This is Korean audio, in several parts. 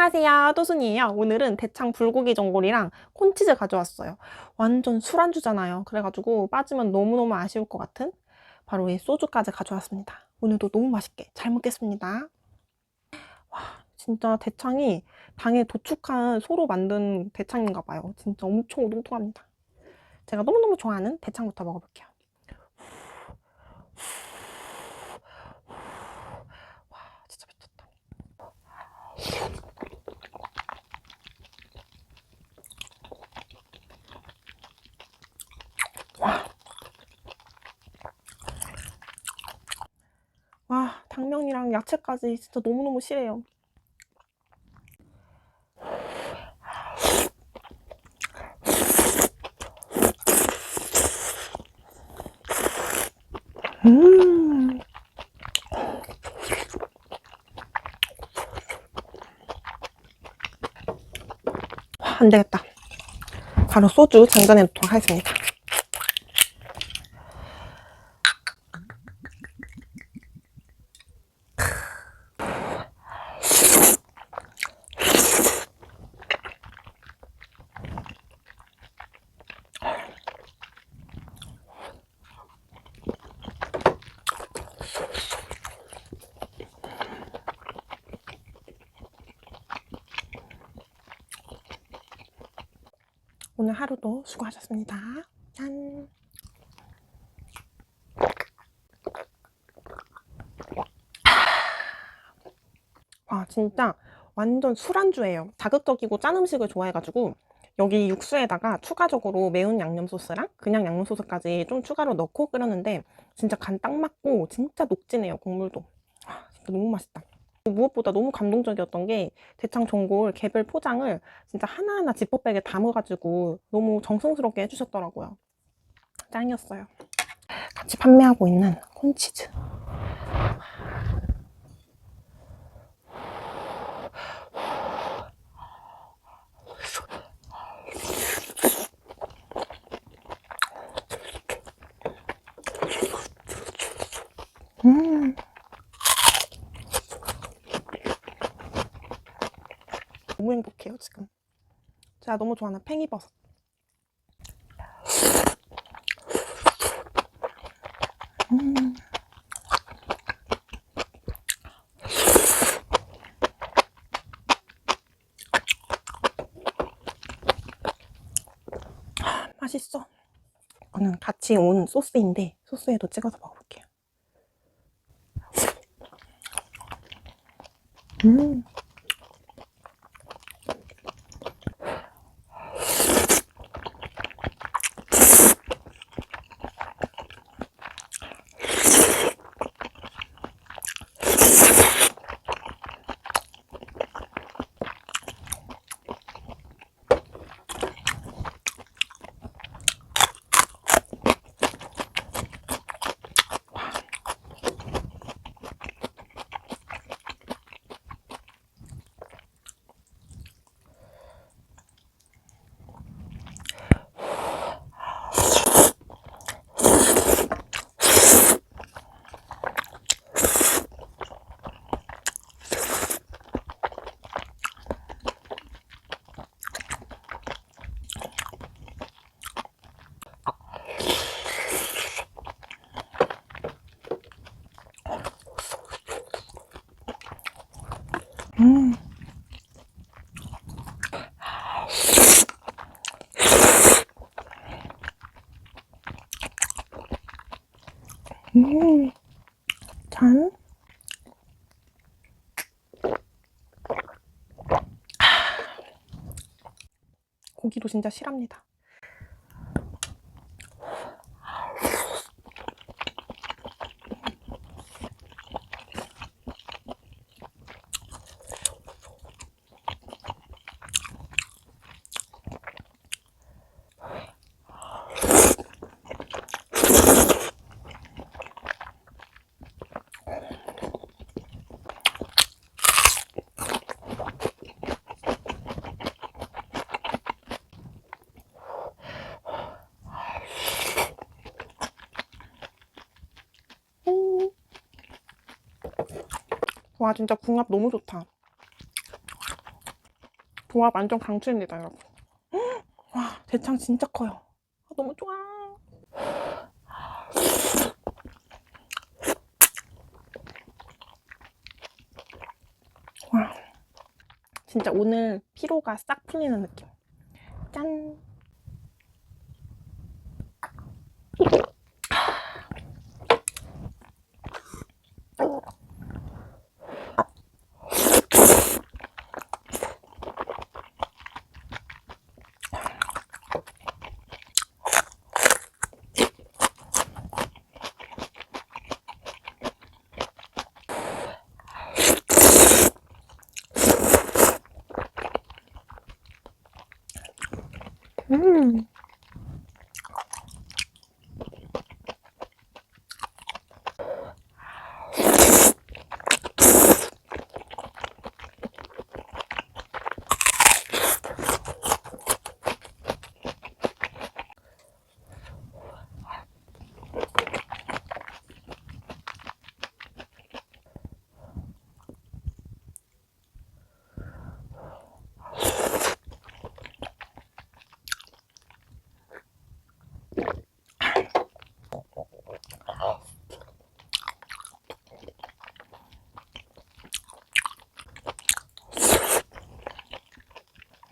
안녕하세요. 또순이에요. 오늘은 대창 불고기 전골이랑 콘치즈 가져왔어요. 완전 술안주잖아요. 그래가지고 빠지면 너무너무 아쉬울 것 같은 바로 이 소주까지 가져왔습니다. 오늘도 너무 맛있게 잘 먹겠습니다. 와, 진짜 대창이 당에 도축한 소로 만든 대창인가 봐요. 진짜 엄청 오동통합니다. 제가 너무너무 좋아하는 대창부터 먹어볼게요. 와, 진짜 미쳤다. 와, 당면이랑 야채까지 진짜 너무너무 실해요. 음. 와, 안 되겠다. 바로 소주 장전해 놓도록 하겠습니다. 오늘 하루도 수고하셨습니다. 짠. 와, 진짜 완전 술안주예요. 자극적이고 짠 음식을 좋아해가지고 여기 육수에다가 추가적으로 매운 양념 소스랑 그냥 양념 소스까지 좀 추가로 넣고 끓였는데 진짜 간 딱 맞고 진짜 녹진해요, 국물도. 와, 진짜 너무 맛있다. 무엇보다 너무 감동적이었던 게 대창 전골 개별 포장을 진짜 하나하나 지퍼백에 담아가지고 너무 정성스럽게 해주셨더라고요. 짱이었어요. 같이 판매하고 있는 콘치즈. 너무 행복해요, 지금. 제가 너무 좋아하는 팽이버섯. 음. 아, 맛있어. 이거는 같이 온 소스인데 소스에도 찍어서 먹어볼게요. 음. 음. 음. 짠. 고기도 진짜 실합니다. 와 진짜 궁합 너무 좋다. 조합 완전 강추입니다, 여러분. 와, 대창 진짜 커요. 아, 너무 좋아. 와, 진짜 오늘 피로가 싹 풀리는 느낌. 짠. 음.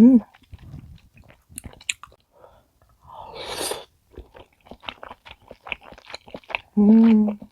음. 음.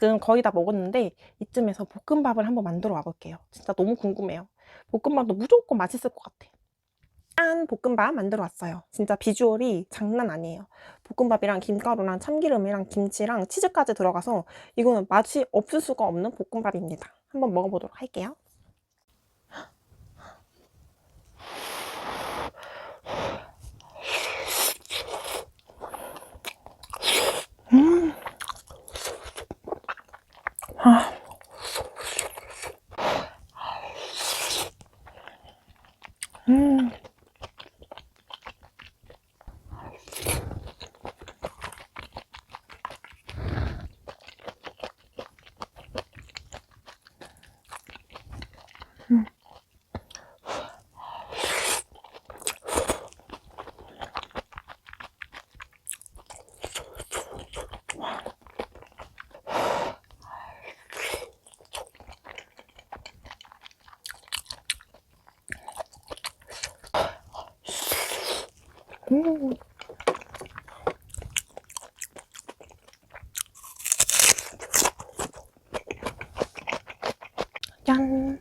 지금 거의 다 먹었는데 이쯤에서 볶음밥을 한번 만들어 와볼게요. 진짜 너무 궁금해요. 볶음밥도 무조건 맛있을 것 같아. 짠! 볶음밥 만들어 왔어요. 진짜 비주얼이 장난 아니에요. 볶음밥이랑 김가루랑 참기름이랑 김치랑 치즈까지 들어가서 이거는 맛이 없을 수가 없는 볶음밥입니다. 한번 먹어보도록 할게요. 음. 아. 음. 음. 음. 짠.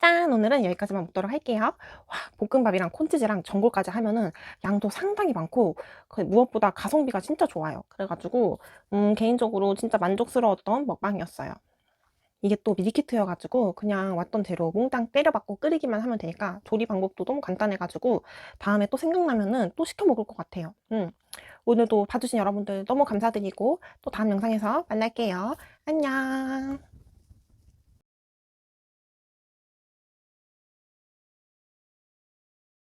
짠! 오늘은 여기까지만 먹도록 할게요. 와, 볶음밥이랑 콘치즈랑 전골까지 하면은 양도 상당히 많고 그 무엇보다 가성비가 진짜 좋아요. 그래가지고 음, 개인적으로 진짜 만족스러웠던 먹방이었어요. 이게 또 밀키트여가지고 그냥 왔던 재료 몽땅 때려박고 끓이기만 하면 되니까 조리 방법도 너무 간단해가지고 다음에 또 생각나면은 또 시켜 먹을 것 같아요. 음. 오늘도 봐주신 여러분들 너무 감사드리고 또 다음 영상에서 만날게요. 안녕.